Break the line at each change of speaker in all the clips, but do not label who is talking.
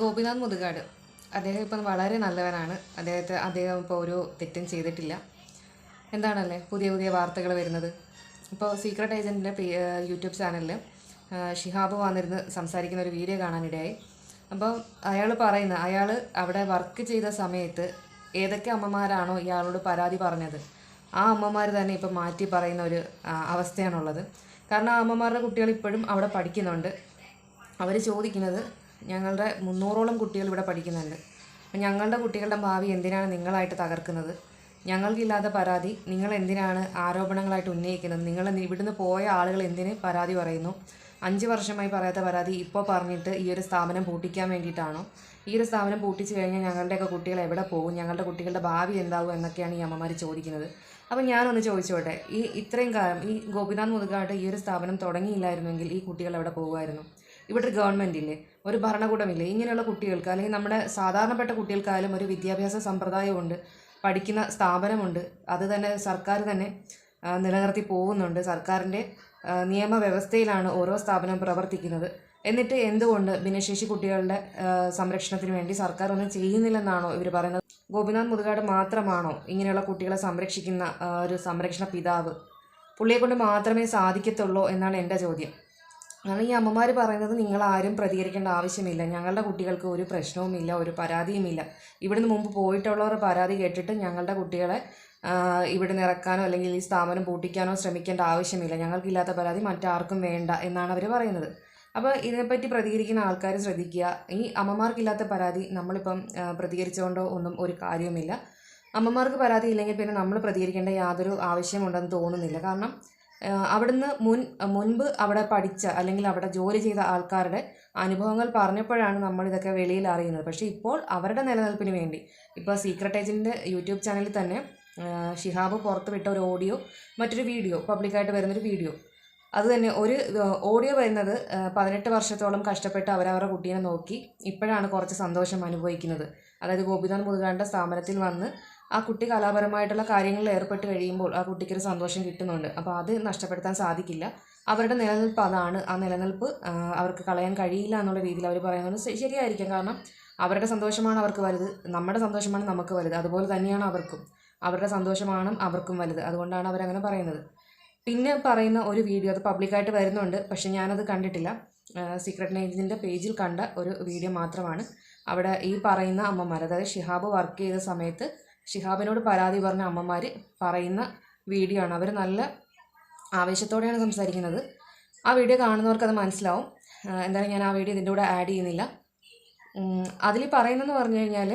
ഗോപിനാഥ് മുതുകാട്. അദ്ദേഹം ഇപ്പം വളരെ നല്ലവനാണ്. അദ്ദേഹത്തെ അദ്ദേഹം ഇപ്പോൾ ഒരു തെറ്റും ചെയ്തിട്ടില്ല. എന്താണല്ലേ പുതിയ പുതിയ വാർത്തകൾ വരുന്നത്? ഇപ്പോൾ സീക്രട്ട് ഏജന്റിന്റെ യൂട്യൂബ് ചാനലിൽ ഷിഹാബ് വന്നിരുന്ന് സംസാരിക്കുന്ന ഒരു വീഡിയോ കാണാനിടയായി. അപ്പം അയാൾ പറയുന്ന അയാൾ അവിടെ വർക്ക് ചെയ്ത സമയത്ത് ഏതൊക്കെ അമ്മമാരാണോ ഇയാളോട് പരാതി പറഞ്ഞത്? ആ അമ്മമാർ തന്നെ ഇപ്പം മാറ്റി പറയുന്ന ഒരു അവസ്ഥയാണുള്ളത്. കാരണം ആ അമ്മമാരുടെ കുട്ടികൾ ഇപ്പോഴും അവിടെ പഠിക്കുന്നുണ്ട്. അവർ ചോദിക്കുന്നത് ഞങ്ങളുടെ മുന്നൂറോളം കുട്ടികൾ ഇവിടെ പഠിക്കുന്നുണ്ട്. അപ്പം ഞങ്ങളുടെ കുട്ടികളുടെ ഭാവി എന്തിനാണ് നിങ്ങളായിട്ട് തകർക്കുന്നത്? ഞങ്ങൾക്കില്ലാത്ത പരാതി നിങ്ങൾ എന്തിനാണ് ആരോപണങ്ങളായിട്ട് ഉന്നയിക്കുന്നത്? നിങ്ങൾ ഇവിടുന്ന് പോയ ആളുകൾ എന്തിന് പരാതി പറയുന്നു? അഞ്ച് വർഷമായി പറയാത്ത പരാതി ഇപ്പോൾ പറഞ്ഞിട്ട് ഈ ഒരു സ്ഥാപനം പൂട്ടിക്കാൻ വേണ്ടിയിട്ടാണോ? ഈ ഒരു സ്ഥാപനം പൂട്ടിച്ചു കഴിഞ്ഞാൽ ഞങ്ങളുടെയൊക്കെ കുട്ടികൾ എവിടെ പോകും? ഞങ്ങളുടെ കുട്ടികളുടെ ഭാവി എന്താവും എന്നൊക്കെയാണ് ഈ അമ്മമാർ ചോദിക്കുന്നത്. അപ്പം ഞാനൊന്ന് ചോദിച്ചോട്ടെ ഈ ഇത്രയും കാലം ഈ ഗോപിനാഥ് മുതുകാട്ട് ഈ ഒരു സ്ഥാപനം തുടങ്ങിയില്ലായിരുന്നെങ്കിൽ ഈ കുട്ടികൾ എവിടെ പോകുമായിരുന്നു? ഇവിടെ ഒരു ഗവൺമെന്റ് ഇല്ലേ ഒരു ഭരണകൂടമില്ലേ ഇങ്ങനെയുള്ള കുട്ടികൾക്ക് അല്ലെങ്കിൽ നമ്മുടെ സാധാരണപ്പെട്ട കുട്ടികൾക്കായാലും ഒരു വിദ്യാഭ്യാസ സമ്പ്രദായമുണ്ട് പഠിക്കുന്ന സ്ഥാപനമുണ്ട് അത് തന്നെ സർക്കാർ തന്നെ നിലനിർത്തി പോകുന്നുണ്ട്. സർക്കാരിന്റെ നിയമവ്യവസ്ഥയിലാണ് ഓരോ സ്ഥാപനം പ്രവർത്തിക്കുന്നത്. എന്നിട്ട് എന്തുകൊണ്ട് ഭിന്നശേഷി കുട്ടികളുടെ സംരക്ഷണത്തിന് വേണ്ടി സർക്കാർ ഒന്നും ചെയ്യുന്നില്ലെന്നാണോ ഇവർ പറയുന്നത്? ഗോപിനാഥ് മുതുകാട് മാത്രമാണോ ഇങ്ങനെയുള്ള കുട്ടികളെ സംരക്ഷിക്കുന്ന ഒരു സംരക്ഷണ പിതാവ്? പുള്ളിയെ കൊണ്ട് മാത്രമേ സാധിക്കത്തുള്ളൂ എന്നാണ് എന്റെ ചോദ്യം. കാരണം ഈ അമ്മമാർ പറയുന്നത് നിങ്ങൾ ആരും പ്രതികരിക്കേണ്ട ആവശ്യമില്ല. ഞങ്ങളുടെ കുട്ടികൾക്ക് ഒരു പ്രശ്നവുമില്ല ഒരു പരാതിയുമില്ല. ഇവിടുന്ന് മുമ്പ് പോയിട്ടുള്ളവർ പരാതി കേട്ടിട്ട് ഞങ്ങളുടെ കുട്ടികളെ ഇവിടെ ഇറക്കാനോ അല്ലെങ്കിൽ ഈ സ്ഥാപനം പൂട്ടിക്കാനോ ശ്രമിക്കേണ്ട ആവശ്യമില്ല. ഞങ്ങൾക്കില്ലാത്ത പരാതി മറ്റാർക്കും വേണ്ട എന്നാണ് അവർ പറയുന്നത്. അപ്പോൾ ഇതിനെപ്പറ്റി പ്രതികരിക്കുന്ന ആൾക്കാർ ശ്രദ്ധിക്കുക. ഈ അമ്മമാർക്കില്ലാത്ത പരാതി നമ്മളിപ്പം പ്രതികരിച്ചുകൊണ്ടോ ഒന്നും ഒരു കാര്യവുമില്ല. അമ്മമാർക്ക് പരാതി ഇല്ലെങ്കിൽ പിന്നെ നമ്മൾ പ്രതികരിക്കേണ്ട യാതൊരു ആവശ്യമുണ്ടെന്ന് തോന്നുന്നില്ല. കാരണം അവിടുന്ന് മുൻ മുൻപ് അവിടെ പഠിച്ച അല്ലെങ്കിൽ അവിടെ ജോലി ചെയ്ത ആൾക്കാരുടെ അനുഭവങ്ങൾ പറഞ്ഞപ്പോഴാണ് നമ്മൾ ഇതൊക്കെ വെളിയിൽ അറിയുന്നത്. പക്ഷേ ഇപ്പോൾ അവരുടെ നിലനിൽപ്പിന് വേണ്ടി. ഇപ്പോൾ സീക്രട്ട് ഏജന്റിന്റെ യൂട്യൂബ് ചാനലിൽ തന്നെ ഷിഹാബ് പുറത്ത് വിട്ട ഒരു ഓഡിയോ മറ്റൊരു വീഡിയോ പബ്ലിക്കായിട്ട് വരുന്നൊരു വീഡിയോ അത് തന്നെ ഒരു ഓഡിയോ വരുന്നത് പതിനെട്ട് വർഷത്തോളം കഷ്ടപ്പെട്ട് അവരവരുടെ കുട്ടീനെ നോക്കി ഇപ്പോഴാണ് കുറച്ച് സന്തോഷം അനുഭവിക്കുന്നത്. അതായത് ഗോപിനാഥ് മുതുകാണ്ട സ്ഥാപനത്തിൽ വന്ന് ആ കുട്ടി കലാപരമായിട്ടുള്ള കാര്യങ്ങളിൽ ഏർപ്പെട്ട് കഴിയുമ്പോൾ ആ കുട്ടിക്കൊരു സന്തോഷം കിട്ടുന്നുണ്ട്. അപ്പോൾ അത് നഷ്ടപ്പെടുത്താൻ സാധിക്കില്ല. അവരുടെ നിലനിൽപ്പ് അതാണ്. ആ നിലനിൽപ്പ് അവർക്ക് കളയാൻ കഴിയില്ല എന്നുള്ള രീതിയിൽ അവർ പറയുന്നത് ശരിയായിരിക്കും. കാരണം അവരുടെ സന്തോഷമാണ് അവർക്ക് വലുത്. നമ്മുടെ സന്തോഷമാണ് നമുക്ക് വലുത്. അതുപോലെ തന്നെയാണ് അവർക്കും. അവരുടെ സന്തോഷമാണ് അവർക്കും വലുത്. അതുകൊണ്ടാണ് അവരങ്ങനെ പറയുന്നത്. പിന്നെ പറയുന്ന ഒരു വീഡിയോ അത് പബ്ലിക്കായിട്ട് വരുന്നുണ്ട്. പക്ഷെ ഞാനത് കണ്ടിട്ടില്ല. സീക്രട്ട് നൈറ്റിന്റെ പേജിൽ കണ്ട ഒരു വീഡിയോ മാത്രമാണ്. അവിടെ ഈ പറയുന്ന അമ്മമാർ അതായത് ഷിഹാബ് വർക്ക് ചെയ്ത സമയത്ത് ഷിഹാബിനോട് പരാതി പറഞ്ഞ അമ്മമാർ പറയുന്ന വീഡിയോ ആണ്. അവർ നല്ല ആവേശത്തോടെയാണ് സംസാരിക്കുന്നത്. ആ വീഡിയോ കാണുന്നവർക്ക് അത് മനസ്സിലാവും. എന്തായാലും ഞാൻ ആ വീഡിയോ ഇതിന്റെ കൂടെ ആഡ് ചെയ്യുന്നില്ല. അതിൽ പറയുന്നതെന്ന് പറഞ്ഞു കഴിഞ്ഞാൽ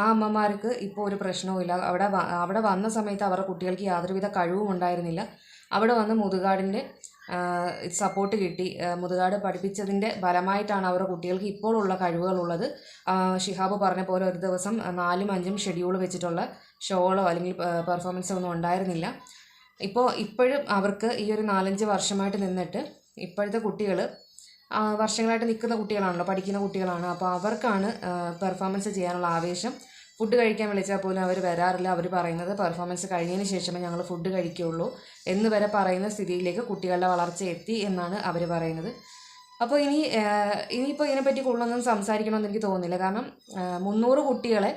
ആ അമ്മമാർക്ക് ഇപ്പോൾ ഒരു പ്രശ്നവുമില്ല അവിടെ അവിടെ വന്ന സമയത്ത് അവരുടെ കുട്ടികൾക്ക് യാതൊരുവിധ കഴിവും ഉണ്ടായിരുന്നില്ല. അവിടെ വന്ന് മുതുകാടിന്റെ സപ്പോർട്ട് കിട്ടി. മുതുകാട് പഠിപ്പിച്ചതിന്റെ ഫലമായിട്ടാണ് അവരുടെ കുട്ടികൾക്ക് ഇപ്പോഴുള്ള കഴിവുകളുള്ളത്. ഷിഹാബ് പറഞ്ഞ പോലെ ഒരു ദിവസം നാലും അഞ്ചും ഷെഡ്യൂൾ വെച്ചിട്ടുള്ള ഷോകളോ അല്ലെങ്കിൽ പെർഫോമൻസോ ഒന്നും ഉണ്ടായിരുന്നില്ല. ഇപ്പോൾ ഇപ്പോഴും അവർക്ക് ഈ ഒരു നാലഞ്ച് വർഷമായിട്ട് നിന്നിട്ട് ഇപ്പോഴത്തെ കുട്ടികൾ വർഷങ്ങളായിട്ട് നിൽക്കുന്ന കുട്ടികളാണല്ലോ പഠിക്കുന്ന കുട്ടികളാണ്. അപ്പോൾ അവർക്കാണ് പെർഫോമൻസ് ചെയ്യാനുള്ള ആവേശം. ഫുഡ് കഴിക്കാൻ വിളിച്ചാൽ പോലും അവർ വരാറില്ല. അവർ പറയുന്നത് പെർഫോമൻസ് കഴിഞ്ഞതിന് ശേഷമേ ഞങ്ങൾ ഫുഡ് കഴിക്കുകയുള്ളൂ എന്ന് വരെ പറയുന്ന സ്ഥിതിയിലേക്ക് കുട്ടികളുടെ വളർച്ച എത്തി എന്നാണ് അവർ പറയുന്നത്. അപ്പോൾ ഇനി ഇനിയിപ്പോൾ ഇതിനെപ്പറ്റി കൂടുതലൊന്നും സംസാരിക്കണമെന്ന് എനിക്ക് തോന്നുന്നില്ല. കാരണം മുന്നൂറ് കുട്ടികളെ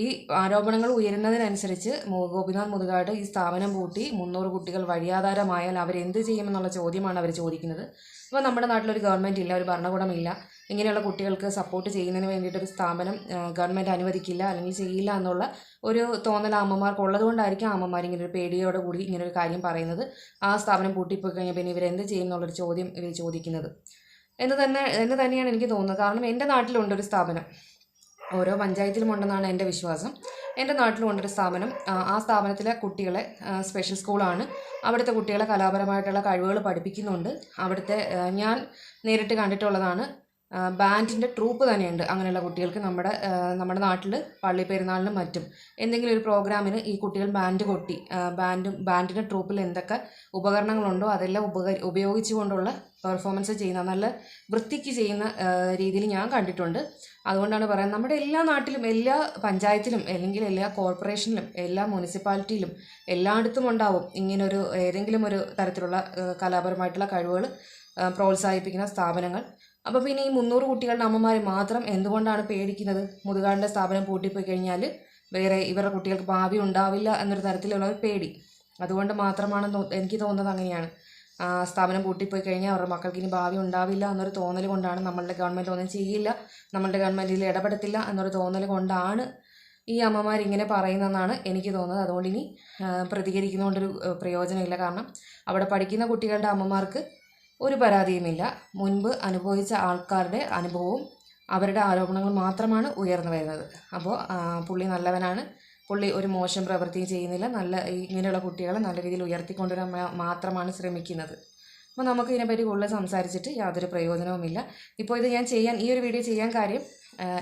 ഈ ആരോപണങ്ങൾ ഉയരുന്നതിനനുസരിച്ച് ഗോപിനാഥ് മുതുകാട് ഈ സ്ഥാപനം പൂട്ടി മുന്നൂറ് കുട്ടികൾ വഴിയാധാരമായാൽ അവരെന്ത് ചെയ്യുമെന്നുള്ള ചോദ്യമാണ് അവർ ചോദിക്കുന്നത്. അപ്പോൾ നമ്മുടെ നാട്ടിലൊരു ഗവൺമെന്റ് ഇല്ല ഒരു ഭരണകൂടമില്ല ഇങ്ങനെയുള്ള കുട്ടികൾക്ക് സപ്പോർട്ട് ചെയ്യുന്നതിന് വേണ്ടിയിട്ടൊരു സ്ഥാപനം ഗവൺമെന്റ് അനുവദിക്കില്ല അല്ലെങ്കിൽ ചെയ്യില്ല എന്നുള്ള ഒരു തോന്നൽ അമ്മമാർക്ക് ഉള്ളതുകൊണ്ടായിരിക്കും അമ്മമാർ ഇങ്ങനെ ഒരു പേടിയോടെ കൂടി ഇങ്ങനെ ഒരു കാര്യം പറയുന്നത്. ആ സ്ഥാപനം പൂട്ടിപ്പോയി കഴിഞ്ഞാൽ പിന്നെ ഇവരെന്ത് ചെയ്യും എന്നുള്ളൊരു ചോദ്യം ഇവർ ചോദിക്കുന്നത്. എന്ന് തന്നെ എന്ന് തന്നെയാണ് എനിക്ക് തോന്നുന്നത്. കാരണം എന്റെ നാട്ടിലുണ്ട് ഒരു സ്ഥാപനം. ഓരോ പഞ്ചായത്തിലും ഉണ്ടെന്നാണ് എന്റെ വിശ്വാസം. എന്റെ നാട്ടിലും ഉണ്ടൊരു സ്ഥാപനം. ആ, സ്ഥാപനത്തിലെ കുട്ടികളെ സ്പെഷ്യൽ സ്കൂളാണ് അവിടുത്തെ കുട്ടികളെ കലാപരമായിട്ടുള്ള കഴിവുകൾ പഠിപ്പിക്കുന്നുണ്ട്. അവിടുത്തെ ഞാൻ നേരിട്ട് കണ്ടിട്ടുള്ളതാണ്. ബാൻഡിന്റെ ട്രൂപ്പ് തന്നെയുണ്ട് അങ്ങനെയുള്ള കുട്ടികൾക്ക് നമ്മുടെ നമ്മുടെ നാട്ടിൽ പള്ളി പെരുന്നാളിനും മറ്റും. എന്തെങ്കിലും ഒരു പ്രോഗ്രാമിന് ഈ കുട്ടികൾ ബാൻഡ് കൊട്ടി ബാൻഡും ബാൻഡിന്റെ ട്രൂപ്പിൽ എന്തൊക്കെ ഉപകരണങ്ങളുണ്ടോ അതെല്ലാം ഉപക ഉപയോഗിച്ചുകൊണ്ടുള്ള പെർഫോമൻസ് ചെയ്യുന്ന നല്ല വൃത്തിക്ക് ചെയ്യുന്ന രീതിയിൽ ഞാൻ കണ്ടിട്ടുണ്ട്. അതുകൊണ്ടാണ് പറയുന്നത് നമ്മുടെ എല്ലാ നാട്ടിലും എല്ലാ പഞ്ചായത്തിലും അല്ലെങ്കിൽ എല്ലാ കോർപ്പറേഷനിലും എല്ലാ മുനിസിപ്പാലിറ്റിയിലും എല്ലായിടത്തും ഉണ്ടാവും ഇങ്ങനൊരു ഏതെങ്കിലും ഒരു തരത്തിലുള്ള കലാപരമായിട്ടുള്ള കഴിവുകൾ പ്രോത്സാഹിപ്പിക്കുന്ന സ്ഥാപനങ്ങൾ. അപ്പോൾ പിന്നെ ഈ മുന്നൂറ് കുട്ടികളുടെ അമ്മമാർ മാത്രം എന്തുകൊണ്ടാണ് പേടിക്കുന്നത്? മുതുകാടിന്റെ സ്ഥാപനം പൂട്ടിപ്പോയി കഴിഞ്ഞാൽ വേറെ ഇവരുടെ കുട്ടികൾക്ക് ഭാവി ഉണ്ടാവില്ല എന്നൊരു തരത്തിലുള്ള ഒരു പേടി. അതുകൊണ്ട് മാത്രമാണ് എനിക്ക് തോന്നുന്നത് അങ്ങനെയാണ്. സ്ഥാപനം പൂട്ടിപ്പോയി കഴിഞ്ഞാൽ അവരുടെ മക്കൾക്ക് ഇനി ഭാവി ഉണ്ടാവില്ല എന്നൊരു തോന്നൽ കൊണ്ടാണ് നമ്മളുടെ ഗവൺമെന്റ് ഒന്നും ചെയ്യില്ല നമ്മളുടെ ഗവൺമെന്റ് ഇതിൽ ഇടപെടത്തില്ല എന്നൊരു തോന്നൽ കൊണ്ടാണ് ഈ അമ്മമാർ ഇങ്ങനെ പറയുന്നതെന്നാണ് എനിക്ക് തോന്നുന്നത്. അതുകൊണ്ട് ഇനി പ്രതികരിക്കുന്നതുകൊണ്ടൊരു പ്രയോജനമില്ല. കാരണം അവിടെ പഠിക്കുന്ന കുട്ടികളുടെ അമ്മമാർക്ക് ഒരു പരാതിയുമില്ല. മുൻപ് അനുഭവിച്ച ആൾക്കാരുടെ അനുഭവവും അവരുടെ ആരോപണങ്ങൾ മാത്രമാണ് ഉയർന്നു വരുന്നത്. അപ്പോൾ പുള്ളി നല്ലവനാണ്. പുള്ളി ഒരു മോശം പ്രവൃത്തിയും ചെയ്യുന്നില്ല. നല്ല ഇങ്ങനെയുള്ള കുട്ടികളെ നല്ല രീതിയിൽ ഉയർത്തിക്കൊണ്ടുവരാൻ മാത്രമാണ് ശ്രമിക്കുന്നത്. അപ്പോൾ നമുക്ക് ഇതിനെപ്പറ്റി കൂടുതൽ സംസാരിച്ചിട്ട് യാതൊരു പ്രയോജനവുമില്ല. ഇപ്പോൾ ഇത് ഞാൻ ചെയ്യാൻ ഈ ഒരു വീഡിയോ ചെയ്യാൻ കാര്യം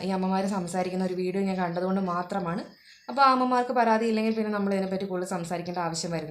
ഈ അമ്മമാർ സംസാരിക്കുന്ന ഒരു വീഡിയോ ഞാൻ കണ്ടതുകൊണ്ട് മാത്രമാണ്. അപ്പോൾ ആ അമ്മമാർക്ക് പരാതി ഇല്ലെങ്കിൽ പിന്നെ നമ്മൾ ഇതിനെപ്പറ്റി കൂടുതൽ സംസാരിക്കേണ്ട ആവശ്യം വരുന്നില്ല.